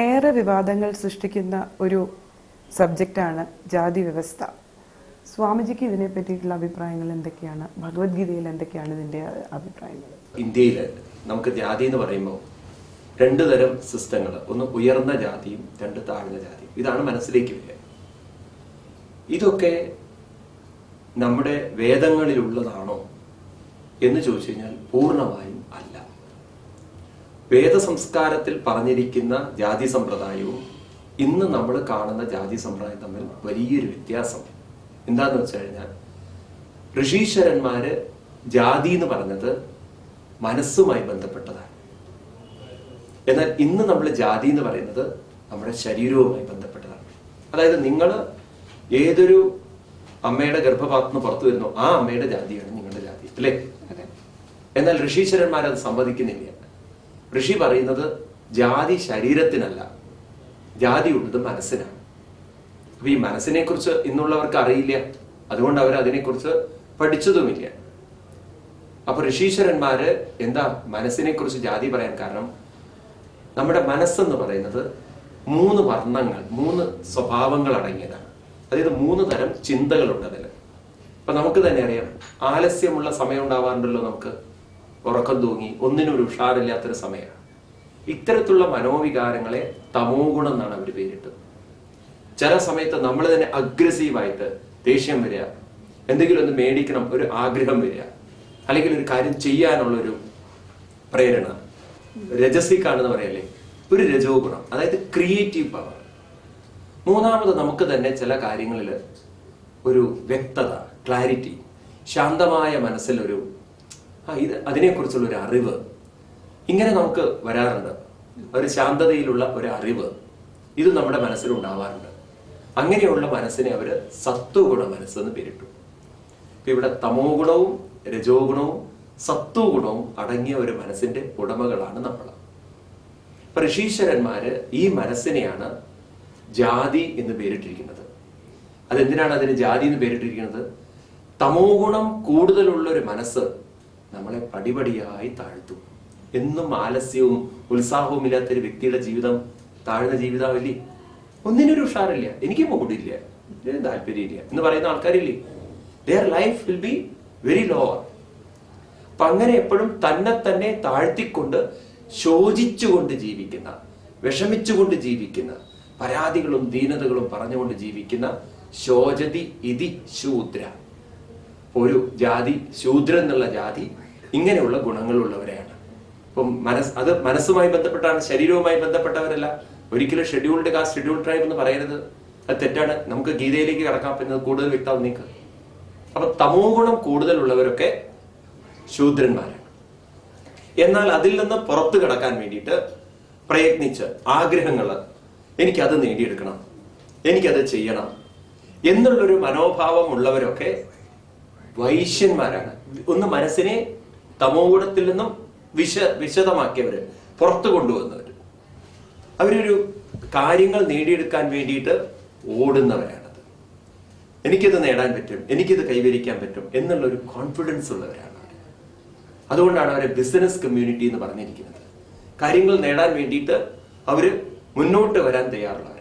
ഏറെ വിവാദങ്ങൾ സൃഷ്ടിക്കുന്ന ഒരു സബ്ജക്റ്റാണ് ജാതി വ്യവസ്ഥ സ്വാമിജിക്ക് ഇതിനെ പറ്റിയിട്ടുള്ള അഭിപ്രായങ്ങൾ എന്തൊക്കെയാണ്? ഭഗവത്ഗീതയിൽ എന്തൊക്കെയാണ് ഇതിന്റെ അഭിപ്രായങ്ങൾ? ഇന്ത്യയിൽ നമുക്ക് ജാതി എന്ന് പറയുമ്പോൾ രണ്ട് തരം സിസ്റ്റങ്ങൾ. ഒന്ന് ഉയർന്ന ജാതിയും രണ്ട് താഴ്ന്ന ജാതിയും. ഇതാണ് മനസ്സിലേക്ക് വരിക. ഇതൊക്കെ നമ്മുടെ വേദങ്ങളിലുള്ളതാണോ എന്ന് ചോദിച്ചു കഴിഞ്ഞാൽ പൂർണമായും അല്ല. വേദസംസ്കാരത്തിൽ പറഞ്ഞിരിക്കുന്ന ജാതി സമ്പ്രദായവും ഇന്ന് നമ്മൾ കാണുന്ന ജാതി സമ്പ്രദായം തമ്മിൽ വലിയൊരു വ്യത്യാസം. എന്താന്ന് വെച്ച് കഴിഞ്ഞാൽ ഋഷീശ്വരന്മാര് ജാതി എന്ന് പറഞ്ഞത് മനസ്സുമായി ബന്ധപ്പെട്ടതാണ്. എന്നാൽ ഇന്ന് നമ്മൾ ജാതി എന്ന് പറയുന്നത് നമ്മുടെ ശരീരവുമായി ബന്ധപ്പെട്ടതാണ്. അതായത് നിങ്ങൾ ഏതൊരു അമ്മയുടെ ഗർഭപാത്രത്തിന് പുറത്തു വരുന്നു ആ അമ്മയുടെ ജാതിയാണ് നിങ്ങളുടെ ജാതി അല്ലേ? എന്നാൽ ഋഷീശ്വരന്മാരത് സമ്മതിക്കുന്നില്ല. ഋഷി പറയുന്നത് ജാതി ശരീരത്തിനല്ല. ജാതി ഉള്ളത് മനസ്സിനാണ്. അപ്പൊ ഈ മനസ്സിനെ കുറിച്ച് ഇന്നുള്ളവർക്ക് അറിയില്ല. അതുകൊണ്ട് അവർ അതിനെക്കുറിച്ച് പഠിച്ചതുമില്ല. അപ്പൊ ഋഷീശ്വരന്മാര് എന്താ മനസ്സിനെ കുറിച്ച് ജാതി പറയാൻ കാരണം? നമ്മുടെ മനസ്സെന്ന് പറയുന്നത് മൂന്ന് വർണങ്ങൾ മൂന്ന് സ്വഭാവങ്ങൾ അടങ്ങിയതാണ്. അതായത് മൂന്ന് തരം ചിന്തകളുണ്ട് അതിൽ ഇപ്പൊ നമുക്ക് തന്നെ അറിയാം. ആലസ്യമുള്ള സമയം ഉണ്ടാവാറുണ്ടല്ലോ നമുക്ക്. ഉറക്കം തൂങ്ങി ഒന്നിനും ഒരു ഉഷാറില്ലാത്തൊരു സമയമാണ്. ഇത്തരത്തിലുള്ള മനോവികാരങ്ങളെ തമോ ഗുണം എന്നാണ് അവർ പേരിട്ടത്. ചില സമയത്ത് നമ്മൾ തന്നെ അഗ്രസീവായിട്ട് ദേഷ്യം വരിക എന്തെങ്കിലും ഒന്ന് മേടിക്കണം ഒരു ആഗ്രഹം വരിക അല്ലെങ്കിൽ ഒരു കാര്യം ചെയ്യാനുള്ള ഒരു പ്രേരണ. രജസിക്കാണെന്ന് പറയല്ലേ? ഒരു രജോ ഗുണം അതായത് ക്രിയേറ്റീവ് പവർ മൂന്നാമത് നമുക്ക് തന്നെ ചില കാര്യങ്ങളിൽ ഒരു വ്യക്തത ക്ലാരിറ്റി ശാന്തമായ മനസ്സിലൊരു ആ ഇത് അതിനെക്കുറിച്ചുള്ള ഒരു അറിവ്. ഇങ്ങനെ നമുക്ക് വരാറുണ്ട്. ഒരു ശാന്തതയിലുള്ള ഒരു അറിവ്. ഇത് നമ്മുടെ മനസ്സിൽ ഉണ്ടാവാറുണ്ട് അങ്ങനെയുള്ള മനസ്സിനെ അവർ സത്വഗുണ മനസ്സെന്ന് പേരിട്ടു. ഇപ്പൊ ഇവിടെ തമോ ഗുണവും രജോ ഗുണവും സത്വ ഗുണവും അടങ്ങിയ ഒരു മനസ്സിന്റെ ഉടമകളാണ് നമ്മൾ ഋഷീശ്വരന്മാര് ഈ മനസ്സിനെയാണ് ജാതി എന്ന് പേരിട്ടിരിക്കുന്നത്. അതെന്തിനാണ് അതിന് ജാതി എന്ന് പേരിട്ടിരിക്കുന്നത്? തമോ ഗുണം കൂടുതലുള്ള ഒരു മനസ്സ് നമ്മളെ പടിപടിയായി താഴ്ത്തും. എന്നും ആലസ്യവും ഉത്സാഹവും ഇല്ലാത്ത ഒരു വ്യക്തിയുടെ ജീവിതം താഴ്ന്ന ജീവിതമല്ലേ ഒന്നിനൊരു ഉഷാറില്ല. എനിക്ക് മൂടില്ല. താല്പര്യമില്ല. എന്ന് പറയുന്ന ആൾക്കാരില്ലേ? Their life will be very lower അപ്പൊ അങ്ങനെ എപ്പോഴും തന്നെ തന്നെ താഴ്ത്തിക്കൊണ്ട് ശോചിച്ചുകൊണ്ട് ജീവിക്കുന്ന വിഷമിച്ചുകൊണ്ട് ജീവിക്കുന്ന പരാതികളും ദീനതകളും പറഞ്ഞുകൊണ്ട് ജീവിക്കുന്ന ശോചതി ഇതി ശൂദ്ര. ഒരു ജാതി ശൂദ്രൻ എന്നുള്ള ജാതി ഇങ്ങനെയുള്ള ഗുണങ്ങളുള്ളവരെയാണ്. ഇപ്പം മനസ് അത് മനസ്സുമായി ബന്ധപ്പെട്ടാണ് ശരീരവുമായി ബന്ധപ്പെട്ടവരല്ല. ഒരിക്കലും ഷെഡ്യൂൾഡ് കാസ്റ്റ് ഷെഡ്യൂൾ ട്രൈബ് എന്ന് പറയരുത്. അത് തെറ്റാണ്. നമുക്ക് ഗീതയിലേക്ക് കടക്കാൻ പറ്റുന്നത് കൂടുതൽ വ്യക്തമാവും നിങ്ങൾക്ക്. അപ്പൊ തമോ ഗുണം കൂടുതലുള്ളവരൊക്കെ ശൂദ്രന്മാരാണ്. എന്നാൽ അതിൽ നിന്ന് പുറത്തു കടക്കാൻ വേണ്ടിയിട്ട് പ്രയത്നിച്ച് ആഗ്രഹങ്ങൾ എനിക്കത് നേടിയെടുക്കണം. എനിക്കത് ചെയ്യണം. എന്നുള്ളൊരു മനോഭാവം ഉള്ളവരൊക്കെ വൈശ്യന്മാരാണ്. ഒന്ന് മനസ്സിനെ തമോ കൂടത്തിൽ നിന്നും വിശ വിശദമാക്കിയവര് പുറത്തു കൊണ്ടുവന്നവർ അവരൊരു കാര്യങ്ങൾ നേടിയെടുക്കാൻ വേണ്ടിയിട്ട് ഓടുന്നവരാണത്. എനിക്കിത് നേടാൻ പറ്റും എനിക്കിത് കൈവരിക്കാൻ പറ്റും എന്നുള്ള ഒരു കോൺഫിഡൻസ് ഉള്ളവരാണ് അവർ അതുകൊണ്ടാണ് അവരെ ബിസിനസ് കമ്മ്യൂണിറ്റി എന്ന് പറഞ്ഞിരിക്കുന്നത്. കാര്യങ്ങൾ നേടാൻ വേണ്ടിയിട്ട് അവർ മുന്നോട്ട് വരാൻ തയ്യാറുള്ളവരാണ്.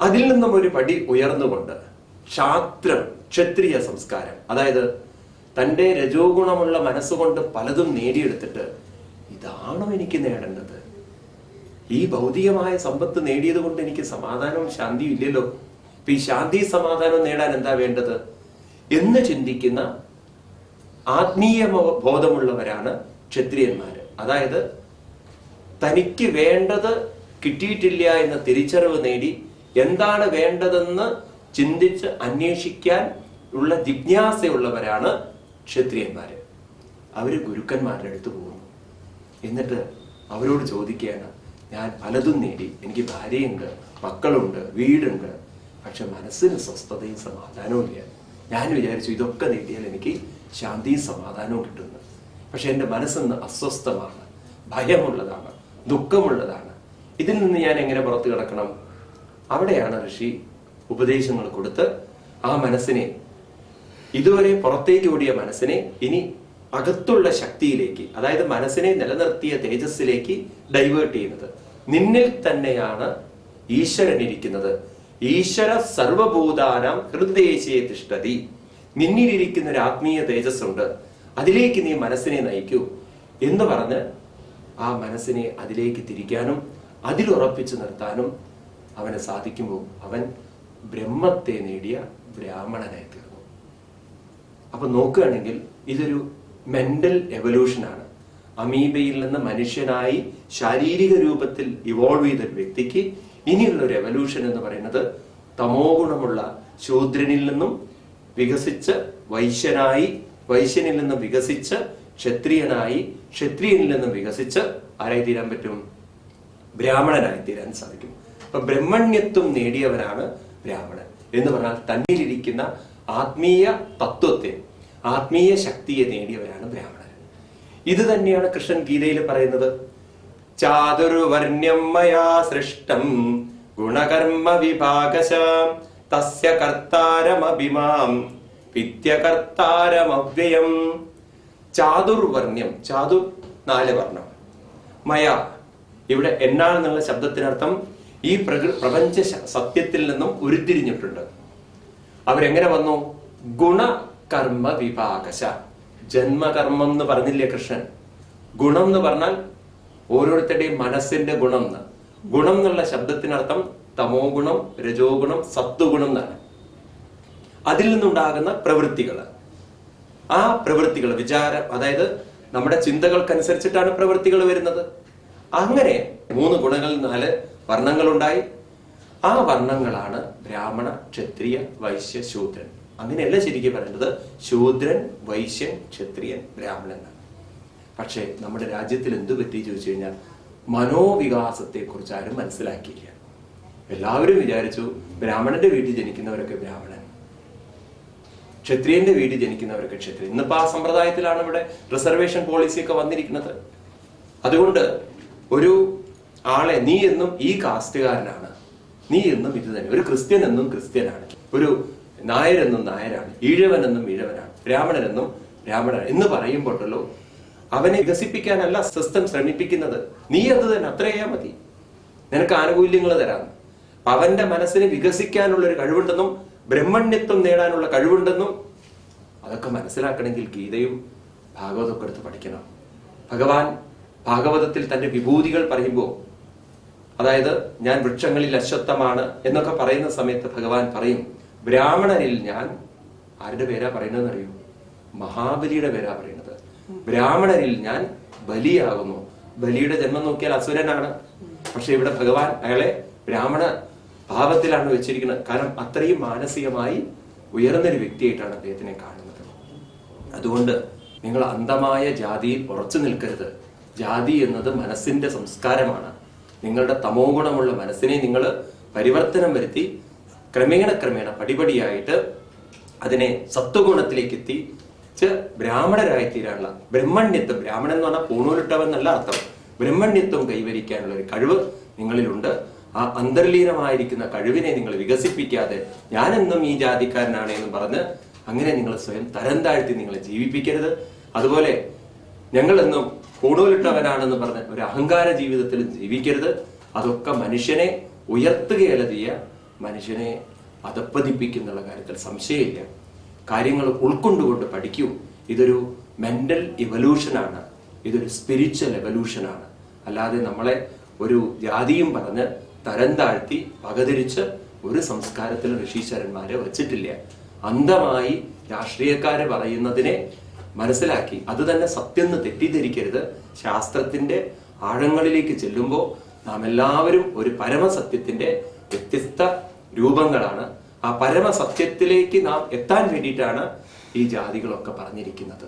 അതിൽ നിന്നും ഒരു പടി ഉയർന്നുകൊണ്ട് ക്ഷാത്രം ക്ഷത്രിയ സംസ്കാരം അതായത് തന്റെ രജോ ഗുണമുള്ള മനസ്സുകൊണ്ട് പലതും നേടിയെടുത്തിട്ട് ഇതാണോ എനിക്ക് നേടേണ്ടത്? ഈ ഭൗതികമായ സമ്പത്ത് നേടിയത് കൊണ്ട് എനിക്ക് സമാധാനവും ശാന്തിയും ഇല്ലല്ലോ. ഈ ശാന്തി സമാധാനവും നേടാൻ എന്താ വേണ്ടത്? എന്ന് ചിന്തിക്കുന്ന ആത്മീയ ബോധമുള്ളവരാണ് ക്ഷത്രിയന്മാര്. അതായത് തനിക്ക് വേണ്ടത് കിട്ടിയിട്ടില്ല എന്ന തിരിച്ചറിവ് നേടി എന്താണ് വേണ്ടതെന്ന് ചിന്തിച്ച് അന്വേഷിക്കാൻ ഉള്ള ജിജ്ഞാസയുള്ളവരാണ് ക്ഷത്രിയന്മാര്. അവർ ഗുരുക്കന്മാരുടെ അടുത്ത് പോകുന്നു എന്നിട്ട് അവരോട് ചോദിക്കുകയാണ് ഞാൻ പലതും നേടി. എനിക്ക് ഭാര്യയുണ്ട് മക്കളുണ്ട് വീടുണ്ട്. പക്ഷെ മനസ്സിന് സ്വസ്ഥതയും സമാധാനവും ഇല്ല. ഞാൻ വിചാരിച്ചു ഇതൊക്കെ നേടിയാൽ എനിക്ക് ശാന്തിയും സമാധാനവും കിട്ടുന്നു. പക്ഷെ എന്റെ മനസ്സെന്ന് അസ്വസ്ഥമാണ് ഭയമുള്ളതാണ് ദുഃഖമുള്ളതാണ്. ഇതിൽ നിന്ന് ഞാൻ എങ്ങനെ പുറത്തു കിടക്കണം? അവിടെയാണ് ഋഷി ഉപദേശങ്ങൾ കൊടുത്ത് ആ മനസ്സിനെ ഇതുവരെ പുറത്തേക്ക് ഓടിയ മനസ്സിനെ ഇനി അകത്തുള്ള ശക്തിയിലേക്ക് അതായത് മനസ്സിനെ നിലനിർത്തിയ തേജസ്സിലേക്ക് ഡൈവേർട്ട് ചെയ്യുന്നത്. നിന്നിൽ തന്നെയാണ് ഈശ്വരൻ ഇരിക്കുന്നത് ഈശ്വര സർവഭൂതാനം ഹൃദയശയെ തിഷ്ടതി നിന്നിലിരിക്കുന്ന ഒരു ആത്മീയ തേജസ്സുണ്ട്. അതിലേക്ക് നീ മനസ്സിനെ നയിക്കൂ എന്ന് പറഞ്ഞ് ആ മനസ്സിനെ അതിലേക്ക് തിരിക്കാനും അതിലുറപ്പിച്ചു നിർത്താനും അവന് സാധിക്കുമ്പോൾ അവൻ ബ്രഹ്മത്തെ നേടിയ ബ്രാഹ്മണനായി തീർന്നു അപ്പൊ നോക്കുകയാണെങ്കിൽ ഇതൊരു മെന്റൽ എവല്യൂഷനാണ് അമീബയിൽ നിന്ന് മനുഷ്യനായി ശാരീരിക രൂപത്തിൽ ഇവോൾവ് ചെയ്ത ഒരു വ്യക്തിക്ക് ഇനിയുള്ള ഒരു എവല്യൂഷൻ എന്ന് പറയുന്നത് തമോ ഗുണമുള്ള ശൂദ്രനിൽ നിന്നും വികസിച്ച് വൈശ്യനായി വൈശ്യനിൽ നിന്നും വികസിച്ച് ക്ഷത്രിയനായി ക്ഷത്രിയനിൽ നിന്നും വികസിച്ച് ആരായി തീരാൻ പറ്റും? ബ്രാഹ്മണനായി തീരാൻ സാധിക്കും. അപ്പൊ ബ്രഹ്മണ്യത്വം നേടിയവനാണ് ബ്രാഹ്മണൻ. എന്ന് പറഞ്ഞാൽ തന്നിലിരിക്കുന്ന ആത്മീയ തത്വത്തെ ആത്മീയ ശക്തിയെ നേടിയവരാണ് ബ്രാഹ്മണർ. ഇത് തന്നെയാണ് കൃഷ്ണൻ ഗീതയിൽ പറയുന്നത്. ചാതുർവർണ്യം മയാ സൃഷ്ടം ഗുണകർമ്മ വിഭാഗശ തസ്യ കർത്താരമഭിമാം വിദ്യകർത്താരമവ്യയം ചാതുർവർണ്യം ചാതു നാല് വർണം. മയ ഇവിടെ എന്നാൽ എന്നുള്ള ശബ്ദത്തിനർത്ഥം ഈ പ്രപഞ്ച സത്യത്തിൽ നിന്നും ഉരുത്തിരിഞ്ഞിട്ടുണ്ട്. അവരെങ്ങനെ വന്നു? ഗുണകർമ്മ വിഭാഗശ ജന്മകർമ്മം എന്ന് പറഞ്ഞില്ലേ കൃഷ്ണൻ? ഗുണം എന്ന് പറഞ്ഞാൽ ഓരോരുത്തരുടെയും മനസ്സിന്റെ ഗുണം എന്ന് ഗുണം എന്നുള്ള ശബ്ദത്തിനർത്ഥം തമോ ഗുണം രജോ ഗുണം സത്വഗുണം എന്നാണ്. അതിൽ നിന്നുണ്ടാകുന്ന പ്രവൃത്തികൾ ആ പ്രവൃത്തികൾ വിചാരം അതായത് നമ്മുടെ ചിന്തകൾക്കനുസരിച്ചിട്ടാണ് പ്രവൃത്തികൾ വരുന്നത്. അങ്ങനെ മൂന്ന് ഗുണങ്ങളിൽ നാല് വർണങ്ങളുണ്ടായി. ആ വർണങ്ങളാണ് ബ്രാഹ്മണ ക്ഷത്രിയ വൈശ്യ ശൂദ്രൻ. അങ്ങനെയല്ല ശരിക്കും പറയുന്നത് ശൂദ്രൻ വൈശ്യൻ ക്ഷത്രിയൻ ബ്രാഹ്മണൻ പക്ഷെ നമ്മുടെ രാജ്യത്തിൽ എന്ത് പറ്റി ചോദിച്ചു കഴിഞ്ഞാൽ മനോവികാസത്തെ കുറിച്ച് ആരും മനസ്സിലാക്കിയില്ല. എല്ലാവരും വിചാരിച്ചു ബ്രാഹ്മണന്റെ വീട്ടിൽ ജനിക്കുന്നവരൊക്കെ ബ്രാഹ്മണൻ. ക്ഷത്രിയന്റെ വീട്ടിൽ ജനിക്കുന്നവരൊക്കെ ക്ഷത്രിയൻ. ഇന്നിപ്പോ ആ സമ്പ്രദായത്തിലാണ് ഇവിടെ റിസർവേഷൻ പോളിസി ഒക്കെ വന്നിരിക്കുന്നത്. അതുകൊണ്ട് ഒരു ആളെ നീ എന്നും ഈ കാസ്റ്റുകാരനാണ്. നീ എന്നും ഇത് തന്നെ. ഒരു ക്രിസ്ത്യൻ എന്നും ക്രിസ്ത്യനാണ്. ഒരു നായരെന്നും നായരാണ്. ഈഴവൻ എന്നും ഈഴവനാണ്. ബ്രാഹ്മണൻ എന്നും ബ്രാഹ്മണൻ എന്ന് പറയുമ്പോഴല്ലോ അവനെ വികസിപ്പിക്കാനല്ല സിസ്റ്റം ശ്രമിപ്പിക്കുന്നത്. നീ അത് തന്നെ. അത്രയാ മതി. നിനക്ക് ആനുകൂല്യങ്ങൾ തരാം. അവന്റെ മനസ്സിന് വികസിക്കാനുള്ള ഒരു കഴിവുണ്ടെന്നും ബ്രഹ്മണ്യത്വം നേടാനുള്ള കഴിവുണ്ടെന്നും അതൊക്കെ മനസ്സിലാക്കണമെങ്കിൽ ഗീതയും ഭാഗവതമൊക്കെ എടുത്ത് പഠിക്കണം. ഭഗവാൻ ഭാഗവതത്തിൽ തന്റെ വിഭൂതികൾ പറയുമ്പോൾ അതായത് ഞാൻ വൃക്ഷങ്ങളിൽ അശ്വത്ഥമാണ് എന്നൊക്കെ പറയുന്ന സമയത്ത് ഭഗവാൻ പറയും ബ്രാഹ്മണനിൽ ഞാൻ ആരുടെ പേരാ പറയുന്നതെന്ന് അറിയൂ മഹാബലിയുടെ പേരാ പറയുന്നത്. ബ്രാഹ്മണരിൽ ഞാൻ ബലിയാകുന്നു. ബലിയുടെ ജന്മം നോക്കിയാൽ അസുരനാണ്. പക്ഷെ ഇവിടെ ഭഗവാൻ അയാളെ ബ്രാഹ്മണ ഭാവത്തിലാണ് വെച്ചിരിക്കുന്നത്. കാരണം അത്രയും മാനസികമായി ഉയർന്നൊരു വ്യക്തിയായിട്ടാണ് അദ്ദേഹത്തിനെ കാണുന്നത്. അതുകൊണ്ട് നിങ്ങൾ അന്ധമായ ജാതിയിൽ ഉറച്ചു നിൽക്കരുത്. ജാതി എന്നത് മനസ്സിന്റെ സംസ്കാരമാണ്. നിങ്ങളുടെ തമോ ഗുണമുള്ള മനസ്സിനെ നിങ്ങൾ പരിവർത്തനം വരുത്തി ക്രമേണ ക്രമേണ പടിപടിയായിട്ട് അതിനെ സത്വഗുണത്തിലേക്ക് എത്തി ബ്രാഹ്മണരായി തീരാനുള്ള ബ്രഹ്മണ്യത്വം. ബ്രാഹ്മണൻ എന്ന് പറഞ്ഞാൽ പൂണൂലിട്ടവൻ എന്നല്ല അർത്ഥം. ബ്രഹ്മണ്യത്വം കൈവരിക്കാനുള്ള ഒരു കഴിവ് നിങ്ങളിലുണ്ട്. ആ അന്തർലീനമായിരിക്കുന്ന കഴിവിനെ നിങ്ങൾ വികസിപ്പിക്കാതെ ഞാനെന്നും ഈ ജാതിക്കാരനാണ് എന്ന് പറഞ്ഞ് അങ്ങനെ നിങ്ങൾ സ്വയം തരം താഴ്ത്തി നിങ്ങളെ ജീവിപ്പിക്കരുത്. അതുപോലെ ഞങ്ങളെന്നും കൂടുതലിട്ടവനാണെന്ന് പറഞ്ഞ ഒരു അഹങ്കാര ജീവിതത്തിൽ ജീവിക്കരുത്. അതൊക്കെ മനുഷ്യനെ ഉയർത്തുകയല്ല ചെയ്യുക. മനുഷ്യനെ അധപ്പതിപ്പിക്കുന്നുള്ള കാര്യത്തിൽ സംശയമില്ല. കാര്യങ്ങൾ ഉൾക്കൊണ്ടുകൊണ്ട് പഠിക്കൂ. ഇതൊരു മെന്റൽ ഇവല്യൂഷനാണ് ഇതൊരു സ്പിരിച്വൽ എവല്യൂഷനാണ് അല്ലാതെ നമ്മളെ ഒരു ജാതിയും പറഞ്ഞ് തരം താഴ്ത്തി പകതിരിച്ച് ഒരു സംസ്കാരത്തിൽ ഋഷീശ്വരന്മാരെ വച്ചിട്ടില്ല. അന്ധമായി രാഷ്ട്രീയക്കാരെ പറയുന്നതിനെ മനസ്സിലാക്കി. അത് തന്നെ സത്യം എന്ന് തെറ്റിദ്ധരിക്കരുത്. ശാസ്ത്രത്തിന്റെ ആഴങ്ങളിലേക്ക് ചെല്ലുമ്പോൾ നാം എല്ലാവരും ഒരു പരമസത്യത്തിന്റെ വ്യത്യസ്ത രൂപങ്ങളാണ്. ആ പരമസത്യത്തിലേക്ക് നാം എത്താൻ വേണ്ടിയിട്ടാണ് ഈ ജാതികളൊക്കെ പറഞ്ഞിരിക്കുന്നത്.